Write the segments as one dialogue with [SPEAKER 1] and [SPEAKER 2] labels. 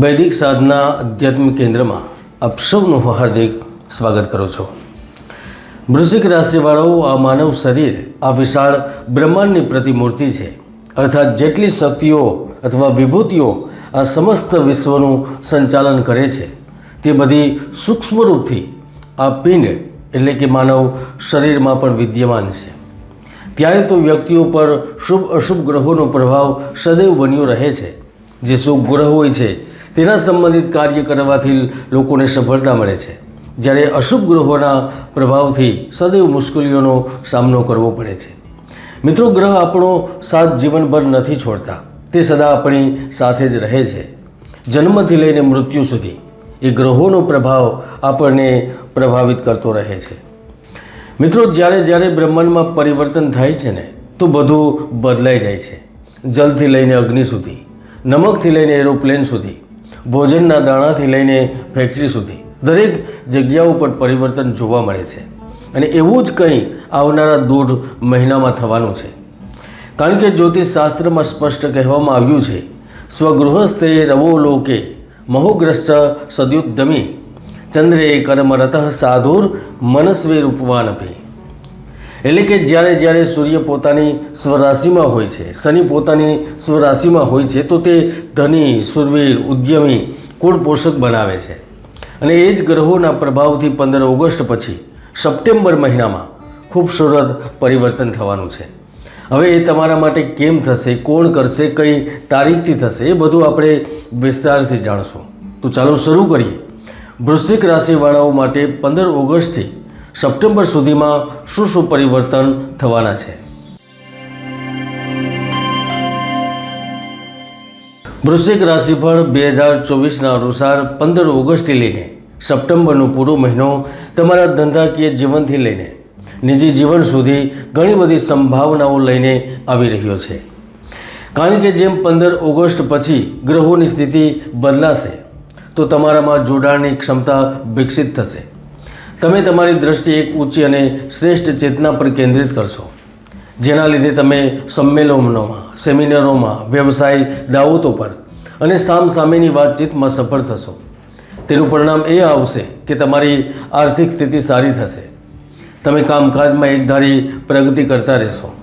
[SPEAKER 1] વૈદિક સાધના અધ્યાત્મિક કેન્દ્રમાં આપ સૌનું હાર્દિક સ્વાગત કરું છું. વૃશ્ચિક રાશિવાળાઓ, આ માનવ શરીર, આ વિશાળ બ્રહ્માંડની પ્રતિમૂર્તિ છે. અર્થાત જેટલી શક્તિઓ અથવા વિભૂતિઓ આ સમસ્ત વિશ્વનું સંચાલન કરે છે, તે બધી સૂક્ષ્મ રૂપથી આ પિંડ એટલે કે માનવ શરીરમાં પણ વિદ્યમાન છે. ત્યારે તો વ્યક્તિઓ પર શુભ અશુભ ગ્રહોનો પ્રભાવ સદૈવ બન્યો રહે છે. જે શુભ ગ્રહ હોય છે તેના સંબંધિત કાર્ય કરવાથી લોકોને સફળતા મળે છે. જ્યારે અશુભ ગ્રહોના પ્રભાવથી સદૈવ મુશ્કેલીઓનો સામનો કરવો પડે છે. મિત્રો, ગ્રહ આપણો સાથ જીવનભર નથી છોડતા. તે સદા આપણી સાથે જ રહે છે. જન્મથી લઈને મૃત્યુ સુધી એ ગ્રહોનો પ્રભાવ આપણને પ્રભાવિત કરતો રહે છે. મિત્રો, જ્યારે જ્યારે બ્રહ્માંડમાં પરિવર્તન થાય છે ને, તો બધું બદલાઈ જાય છે. જલથી લઈને અગ્નિ સુધી, નમકથી લઈને એરોપ્લેન સુધી ભોજનના દાણાથી લઈને ફેક્ટરી સુધી દરેક જગ્યાઓ પર પરિવર્તન જોવા મળે છે. અને એવું જ કંઈ આવનારા દોઢ મહિનામાં થવાનું છે. કારણ કે જ્યોતિષ શાસ્ત્રમાં સ્પષ્ટ કહેવામાં આવ્યું છે, સ્વગૃહસ્થે રવો લોકે મહોગ્રસ્ત સદ્યુદ્ધમી, ચંદ્રે કર્મરત સાધુર મનસ્વે રૂપવાન અપી એટલે કે જ્યારે જ્યારે સૂર્ય પોતાની સ્વરાશિમાં હોય છે, શનિ પોતાની સ્વરાશિમાં હોય છે, તો તે ધની, સુરવીર, ઉદ્યમી, કુળ પોષક બનાવે છે. અને એ જ ગ્રહોના પ્રભાવથી પંદર ઓગસ્ટ પછી, સપ્ટેમ્બર મહિનામાં ખૂબસૂરત પરિવર્તન થવાનું છે. હવે એ તમારા માટે કેમ થશે, કોણ કરશે, કઈ તારીખથી થશે, એ બધું આપણે વિસ્તારથી જાણશું. તો ચાલો શરૂ કરીએ. વૃશ્ચિક રાશિવાળાઓ માટે પંદર ઓગસ્ટથી સપ્ટેમ્બર સુધીમાં શું શું પરિવર્તન થવાના છે? વૃશ્ચિક રાશિફળ બે હજાર ચોવીસના અનુસાર પંદર ઓગસ્ટથી લઈને સપ્ટેમ્બરનો પૂરો મહિનો તમારા ધંધાકીય જીવનથી લઈને નિજી જીવન સુધી ઘણી બધી સંભાવનાઓ લઈને આવી રહ્યો છે. કારણ કે જેમ પંદર ઓગસ્ટ પછી ગ્રહોની સ્થિતિ બદલાશે, તો તમારામાં જોડાણની ક્ષમતા વિકસિત થશે. તમે તમારી દ્રષ્ટિ એક ઊંચી અને શ્રેષ્ઠ ચેતના પર કેન્દ્રિત કરશો. જેના લીધે તમે સંમેલનોમાં, સેમિનારોમાં, વ્યવસાય દાવતો પર અને સામ સામેની વાતચીતમાં સફળ થશો. તેનું પરિણામ એ આવશે કે તમારી આર્થિક સ્થિતિ સારી થશે. તમે કામકાજમાં એકધારી પ્રગતિ કરતા રહેશો.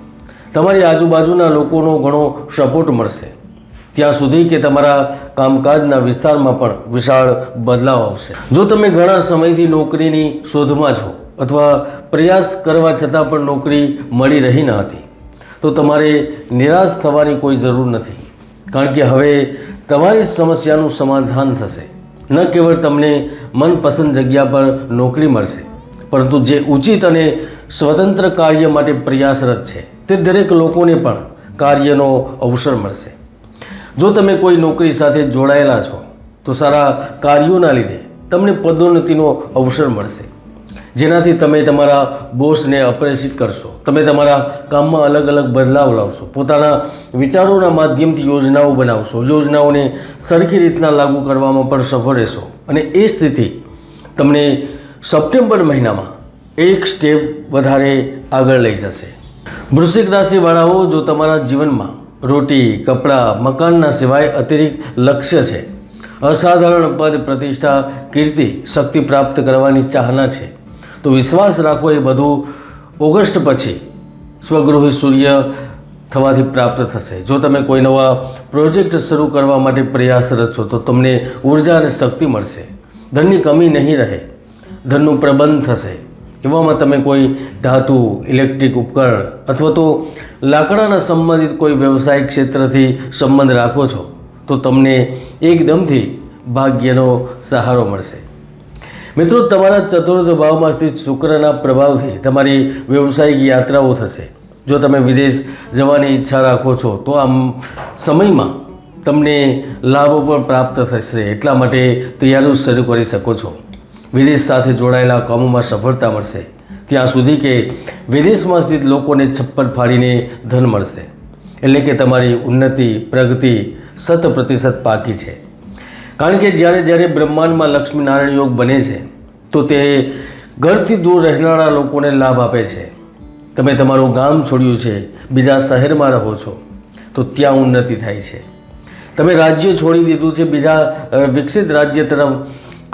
[SPEAKER 1] તમારી આજુબાજુના લોકોનો ઘણો સપોર્ટ મળશે. ત્યાં સુધી કે તમારા કામકાજના વિસ્તારમાં પણ વિશાળ બદલાવ આવશે. જો તમે ઘણા સમયથી નોકરીની શોધમાં છો અથવા પ્રયાસ કરવા છતાં પણ નોકરી મળી રહી ન હતી, તો તમારે નિરાશ થવાની કોઈ જરૂર નથી. કારણ કે હવે તમારી સમસ્યાનું સમાધાન થશે. ન કેવળ તમને મનપસંદ જગ્યા પર નોકરી મળશે, પરંતુ જે ઉચિત અને સ્વતંત્ર કાર્ય માટે પ્રયાસરત છે, તે દરેક લોકોને પણ કાર્યનો અવસર મળશે. જો તમે કોઈ નોકરી સાથે જોડાયેલા છો, તો સારા કાર્યોના લીધે તમને પદોન્નતિનો અવસર મળશે. જેનાથી તમે તમારા બોસને અપ્રેષિત કરશો. તમે તમારા કામમાં અલગ અલગ બદલાવ લાવશો. પોતાના વિચારોના માધ્યમથી યોજનાઓ બનાવશો. યોજનાઓને સરખી રીતના લાગુ કરવામાં પણ સફળ રહેશો. અને એ સ્થિતિ તમને સપ્ટેમ્બર મહિનામાં એક સ્ટેપ વધારે આગળ લઈ જશે. વૃશ્ચિક રાશિવાળાઓ, જો તમારા જીવનમાં રોટી, કપડાં, મકાનના સિવાય અતિરિક્ત લક્ષ્ય છે. અસાધારણ પદ પ્રતિષ્ઠા, કીર્તિ, શક્તિ પ્રાપ્ત કરવાની ચાહના છે. તો વિશ્વાસ રાખો એ બધું ઓગસ્ટ પછી સ્વગૃહી સૂર્ય થવાથી પ્રાપ્ત થશે. જો તમે કોઈ નવા પ્રોજેક્ટ શરૂ કરવા માટે પ્રયાસરત છો, તો તમને ઊર્જા અને શક્તિ મળશે. ધનની કમી નહીં રહે. ધનનું પ્રબંધ થશે. એવામાં તમે કોઈ ધાતુ, ઇલેક્ટ્રિક ઉપકરણ અથવા તો લાકડાના સંબંધિત કોઈ વ્યવસાયિક ક્ષેત્રથી સંબંધ રાખો છો, તો તમને એકદમથી ભાગ્યનો સહારો મળશે. મિત્રો, તમારા ચતુર્થ ભાવમાં સ્થિત શુક્રના પ્રભાવથી તમારી વ્યવસાયિક યાત્રાઓ થશે. જો તમે વિદેશ જવાની ઈચ્છા રાખો છો, તો આમ સમયમાં તમને લાભો પણ પ્રાપ્ત થશે. એટલા માટે તૈયારીઓ શરૂ કરી શકો છો. વિદેશ સાથે જોડાયેલા કામોમાં સફળતા મળશે. ત્યાં સુધી કે વિદેશમાં સ્થિત લોકોને છપ્પર ફાડીને ધન મળશે. એટલે કે તમારી ઉન્નતિ, પ્રગતિ શત પ્રતિશત પાકી છે. કારણ કે જ્યારે જ્યારે બ્રહ્માંડમાં લક્ષ્મીનારાયણ યોગ બને છે, તો તે ઘરથી દૂર રહેનારા લોકોને લાભ આપે છે. તમે તમારું ગામ છોડ્યું છે, બીજા શહેરમાં રહો છો, તો ત્યાં ઉન્નતિ થાય છે. તમે રાજ્ય છોડી દીધું છે, બીજા વિકસિત રાજ્ય તરફ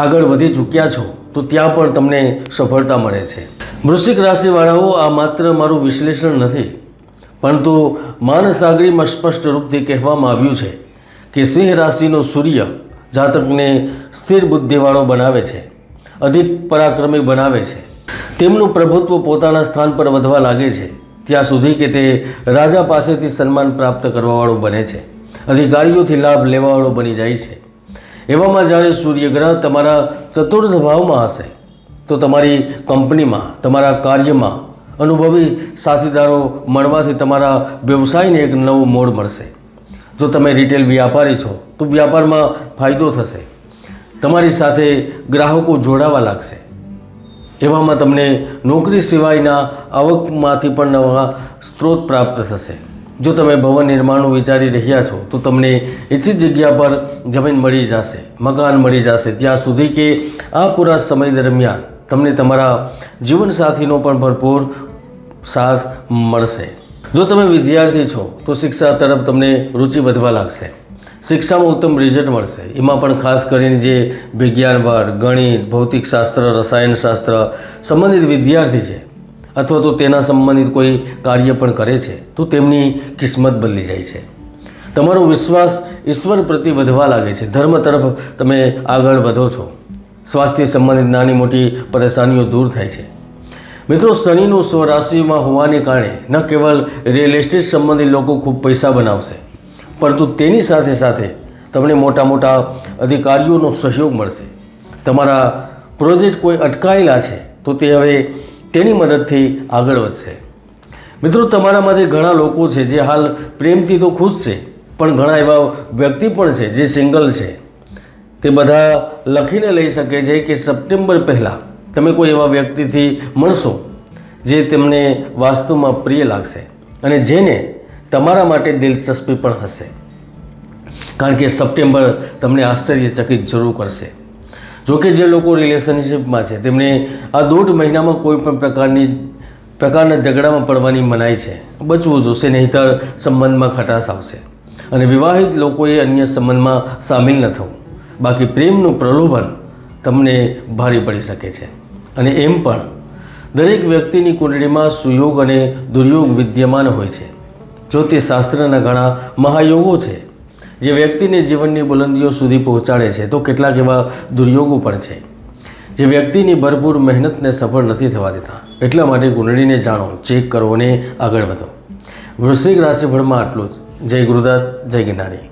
[SPEAKER 1] આગળ વધી ચૂક્યા છો, તો ત્યાં પણ તમને સફળતા મળે છે. વૃશ્ચિક રાશિવાળાઓ, આ માત્ર મારું વિશ્લેષણ નથી, પરંતુ માનસાગરીમાં સ્પષ્ટ રૂપથી કહેવામાં આવ્યું છે કે સિંહ રાશિનો સૂર્ય જાતકને સ્થિર બુદ્ધિવાળો બનાવે છે, અધિક પરાક્રમી બનાવે છે. તેમનું પ્રભુત્વ પોતાના સ્થાન પર વધવા લાગે છે, ત્યાં સુધી કે તે રાજા પાસેથી સન્માન પ્રાપ્ત કરવાવાળો બને છે, અધિકારીઓથી લાભ લેવાવાળો બની જાય છે. એવામાં જ્યારે સૂર્યગ્રહ તમારા ચતુર્થ ભાવમાં હશે, તો તમારી કંપનીમાં, તમારા કાર્યમાં અનુભવી સાથીદારો મળવાથી તમારા વ્યવસાયને એક નવું મોડ મળશે. જો તમે રિટેલ વ્યાપારી છો, તો વ્યાપારમાં ફાયદો થશે. તમારી સાથે ગ્રાહકો જોડાવા લાગશે. એવામાં તમને નોકરી સિવાયના આવકમાંથી પણ નવા સ્ત્રોત પ્રાપ્ત થશે. જો તમે ભવન નિર્માણનું વિચારી રહ્યા છો, તો તમને ઇચ્છિત જગ્યા પર જમીન મળી જશે, મકાન મળી જશે, ત્યાં સુધી કે આ પૂરા સમય દરમિયાન તમને તમારા જીવનસાથીનો પણ ભરપૂર સાથ મળશે. જો તમે વિદ્યાર્થી છો, તો શિક્ષા તરફ તમને રુચિ વધવા લાગશે. શિક્ષામાં ઉત્તમ રિઝલ્ટ મળશે. એમાં પણ ખાસ કરીને જે વિજ્ઞાન વર્ગ ગણિત, ભૌતિકશાસ્ત્ર, રસાયણશાસ્ત્ર સંબંધિત વિદ્યાર્થી છે અથવા તો તેના સંબંધિત કોઈ કાર્ય પણ કરે છે, તો તેમની કિસ્મત બદલી જાય છે. તમારો વિશ્વાસ ઈશ્વર પ્રતિ વધવા લાગે છે. ધર્મ તરફ તમે આગળ વધો છો. સ્વાસ્થ્ય સંબંધિત નાની મોટી પરેશાનીઓ દૂર થાય છે. મિત્રો, શનિનું સ્વરાશિમાં હોવાને કારણે ન કેવલ રિયલ એસ્ટેટ સંબંધિત લોકો ખૂબ પૈસા બનાવશે, પરંતુ તેની સાથે સાથે તમને મોટા મોટા અધિકારીઓનો સહયોગ મળશે. તમારા પ્રોજેક્ટ કોઈ અટકાયેલા છે, તો તે હવે તેની મદદથી આગળ વધશે. મિત્રો તમારામાંથી ઘણા લોકો છે જે હાલ પ્રેમથી તો ખુશ છે, પણ ઘણા એવા વ્યક્તિ પણ છે જે સિંગલ છે. તે બધા લખીને લઈ શકે છે કે સપ્ટેમ્બર પહેલાં તમે કોઈ એવા વ્યક્તિથી મળશો જે તેમને વાસ્તવમાં પ્રિય લાગશે અને જેને તમારા માટે દિલચસ્પી પણ હશે. કારણ કે સપ્ટેમ્બર તમને આશ્ચર્યચકિત જરૂર કરશે. જોકે જે લોકો રિલેશનશિપમાં છે, તેમને આ દોઢ મહિનામાં કોઈ પણ પ્રકારની, પ્રકારના ઝઘડામાં પડવાની મનાઈ છે. બચવું જોશે નહીંતર સંબંધમાં ખટાશ આવશે. અને વિવાહિત લોકોએ અન્ય સંબંધમાં સામેલ ન થવું. બાકી પ્રેમનું પ્રલોભન તમને ભારે પડી શકે છે. અને એમ પણ દરેક વ્યક્તિની કુંડળીમાં સુયોગ અને દુર્યોગ વિદ્યમાન હોય છે. જ્યોતિષશાસ્ત્રના ઘણા મહાયોગો છે જે વ્યક્તિને જીવનની બુલંદીઓ સુધી પહોંચાડે છે, તો કેટલાક એવા દુર્યોગો પણ છે. જે વ્યક્તિની ભરપૂર મહેનતને સફળ નથી થવા દેતા. એટલા માટે કુંડળીને જાણો, ચેક કરો અને આગળ વધો. વૃશ્ચિક રાશિફળમાં આટલું જ. જય ગુરુદત્ત, જય ગિરનારી.